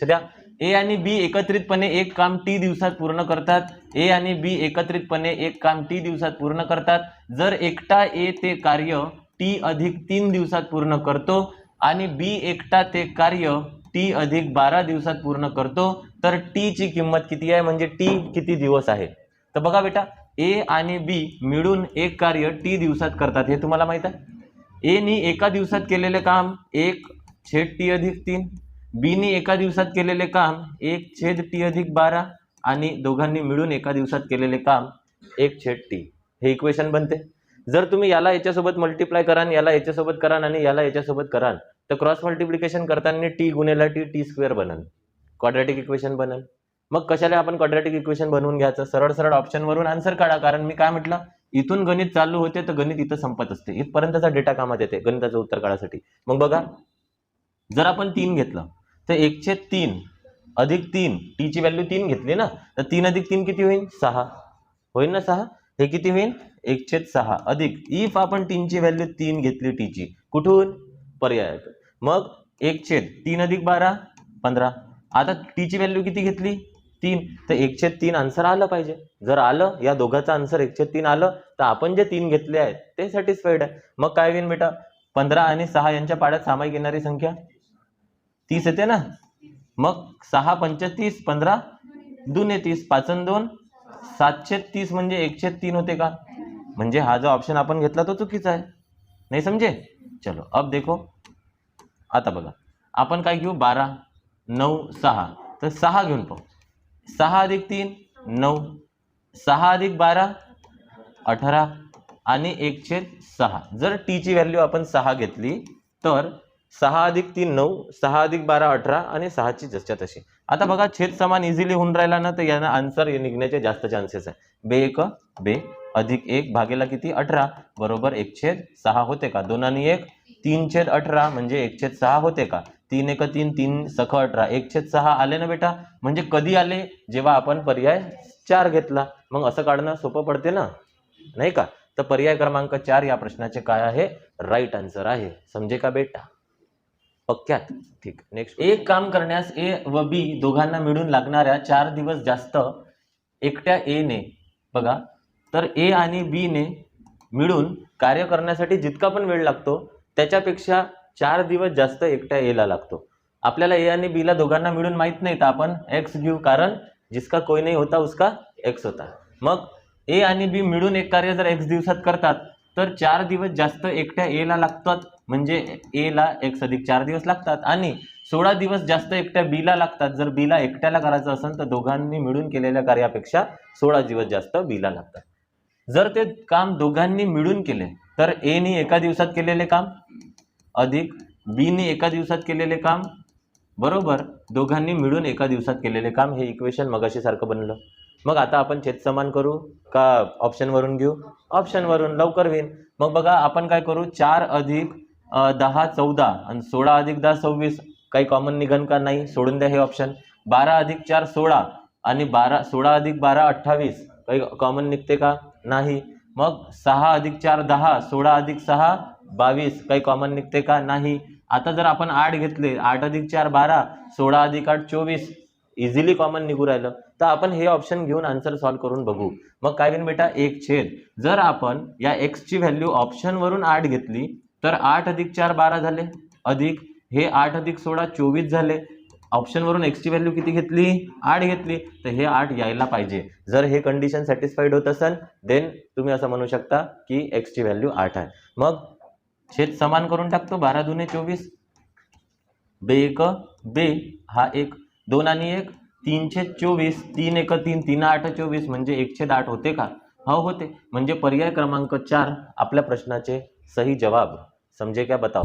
लक्ष द्या ए आणि बी एकत्रितपणे एक काम टी दिवसात पूर्ण करतात ए आणि बी एकत्रितपणे एक काम टी दिवसात पूर्ण करतात. जर एकटा ए ते कार्य टी अधिक तीन दिवसात पूर्ण करतो आणि बी एकटा ते कार्य टी अधिक बारा दिवसात पूर्ण करतो तर टी ची किंमत किती आहे? म्हणजे टी किती दिवस आहे? तर बघा बेटा ए आणि बी मिळून एक कार्य टी दिवसात करतात. हे तुम्हाला माहीत आहे? एनी एका दिवसात केलेले काम एक छेद टी अधिक तीन बीनी एका दिवसात केलेले काम एक छेद टी अधिक बारा आणि दोघांनी मिळून एका दिवसात केलेले काम एक छेद टी. हे इक्वेशन बनते. जर तुम्ही याला याच्यासोबत मल्टिप्लाय कराल याला याच्यासोबत कराल आणि याला याच्यासोबत कराल तर क्रॉस मल्टिप्लिकेशन करताना टी गुणेला टी टी स्क्वेअर बनल क्वाड्रॅटिक इक्वेशन बनल मग कशाला आपण क्वाड्रॅटिक इक्वेशन बनवून घ्यायचं? सरळ सरळ ऑप्शनवरून आन्सर काढा कारण मी काय म्हटलं? इथून गणित चालू होते तर गणित इथं संपत असते. इथपर्यंतचा डेटा कामात येते गणिताचं उत्तर काढासाठी. मग बघा जर आपण तीन घेतलं तर एकशे तीन अधिक तीन टीची व्हॅल्यू तीन घेतली ना तर तीन अधिक तीन किती होईल सहा. होईल ना सहा? हे किती होईल एकशे सहा. अधिक इफ आपण तीनची व्हॅल्यू तीन घेतली टीची कुठून? पर्यायातून. मग एक छेद तीन अधिक बारा पंधरा. आता टीची व्हॅल्यू किती घेतली? तीन. तर एकशे तीन आन्सर आलं पाहिजे. जर आलं या दोघांचं आन्सर एकशे तीन आलं तर आपण जे तीन घेतले आहेत ते सॅटिस्फाईड आहे. मग काय होईल बेटा? पंधरा आणि सहा यांच्या पाड्यात सामायिक येणारी संख्या? तीस येते ना? मग सहा पंचतीस पंधरा दोन तीस पाचन दोन सातशे तीस म्हणजे एकशे तीन होते का? म्हणजे हा जो ऑप्शन आपण घेतला तो चुकीचा आहे. नाही समजे? चलो अब देखो. आता बघा. आपण काय घेऊ? बारा नऊ सहा. तर सहा घेऊन पाहू. सहा अधिक तीन नऊ. सहा अधिक बारा अठरा. आणि एकशे सहा. जर टीची व्हॅल्यू आपण सहा घेतली तर सहा अधिक तीन नऊ सहा अधिक बारा अठरा आणि सहाची जसच्या तशी. आता बघा छेद समान इझिली होऊन राहिला ना तर यांना आन्सर निघण्याचे जास्त चान्सेस आहे. बे एक बे अधिक एक भागेला किती? अठरा. बरोबर एक छेद सहा होते का? दोन आणि एक तीन छेद अठरा म्हणजे एक छेद सहा होते का? तीन एक तीन तीन सख अठरा. एक छेद सहा आले ना बेटा? म्हणजे कधी आले? जेव्हा आपण पर्याय चार घेतला. मग असं काढणं सोपं पडते ना? नाही का? तर पर्याय क्रमांक चार या प्रश्नाचे काय आहे? राईट आन्सर आहे. समजे का बेटा? पक्क्यात. ठीक. नेक्स्ट एक काम करण्यास ए व बी दोघांना मिळून लागणाऱ्या चार दिवस जास्त एकट्या ए ने बघा. तर ए आणि बी ने मिळून कार्य करण्यासाठी जितका पण वेळ लागतो त्याच्यापेक्षा चार दिवस जास्त एकट्या ए ला लागतो. आपल्याला ए आणि बी ला दोघांना मिळून माहीत नाही तर आपण एक्स घेऊ कारण जिसका कोई नाही होता उसका एक्स होता. मग ए आणि बी मिळून एक कार्य जर एक्स दिवसात करतात तर चार दिवस जास्त एकट्या एला लागतात म्हणजे एला एक एक्स अधिक चार दिवस लागतात. आणि सोळा दिवस जास्त एकट्या बीला लागतात. जर बीला एकट्याला करायचं असेल तर दोघांनी मिळून केलेल्या कार्यापेक्षा सोळा दिवस जास्त बीला लागतात. जर ते काम दोघांनी मिळून केले तर एनी एका दिवसात केलेले काम अधिक बीने एका दिवसात केलेले काम बरोबर दोघांनी मिळून एका दिवसात केलेले काम हे इक्वेशन मगाशीसारखं बनलं. मग आता आपण छेदसमान करू का ऑप्शनवरून घेऊ? ऑप्शनवरून लवकर होईल. मग बघा आपण काय करू? चार अधिक दहा चौदा आणि सोळा अधिक दहा सव्वीस. काही कॉमन निघन का नाही? सोडून द्या हे ऑप्शन बारा अधिक चार सोळा. आणि बारा सोळा अधिक बारा अठ्ठावीस. काही कॉमन निघते का? नाही. मग सहा अधिक चार दहा. सोळा अधिक सहा बावीस. काही कॉमन निघते का? नाही. आता जर आपण आठ घेतले आठ अधिक चार बारा. सोळा अधिक आठ चोवीस. इझिली कॉमन निघू राहिलं. तर आपण हे ऑप्शन घेऊन आन्सर सॉल्व करून बघू. मग काय होईल बेटा? एक छेद. जर आपण या एक्सची व्हॅल्यू ऑप्शनवरून आठ घेतली तर आठ अधिक चार बारा झाले. अधिक. हे आठ अधिक सोळा चोवीस झाले. ऑप्शनवरून एक्सची व्हॅल्यू किती घेतली? आठ घेतली. तर हे आठ यायला पाहिजे. जर हे कंडिशन सॅटिस्फाईड होत असेल देन तुम्ही असं म्हणू शकता की एक्सची व्हॅल्यू आठ आहे. मग छेद समान करून टाकतो. बारा दुने चोवीस. बे एक. बे हा एक. दोन आणि एक तीनशे चोवीस तीन एक तीन तीन आठ चोवीस म्हणजे एकशे आठ होते का? हो होते. म्हणजे पर्याय क्रमांक चार आपल्या प्रश्नाचे सही जवाब. समजे क्या बताओ?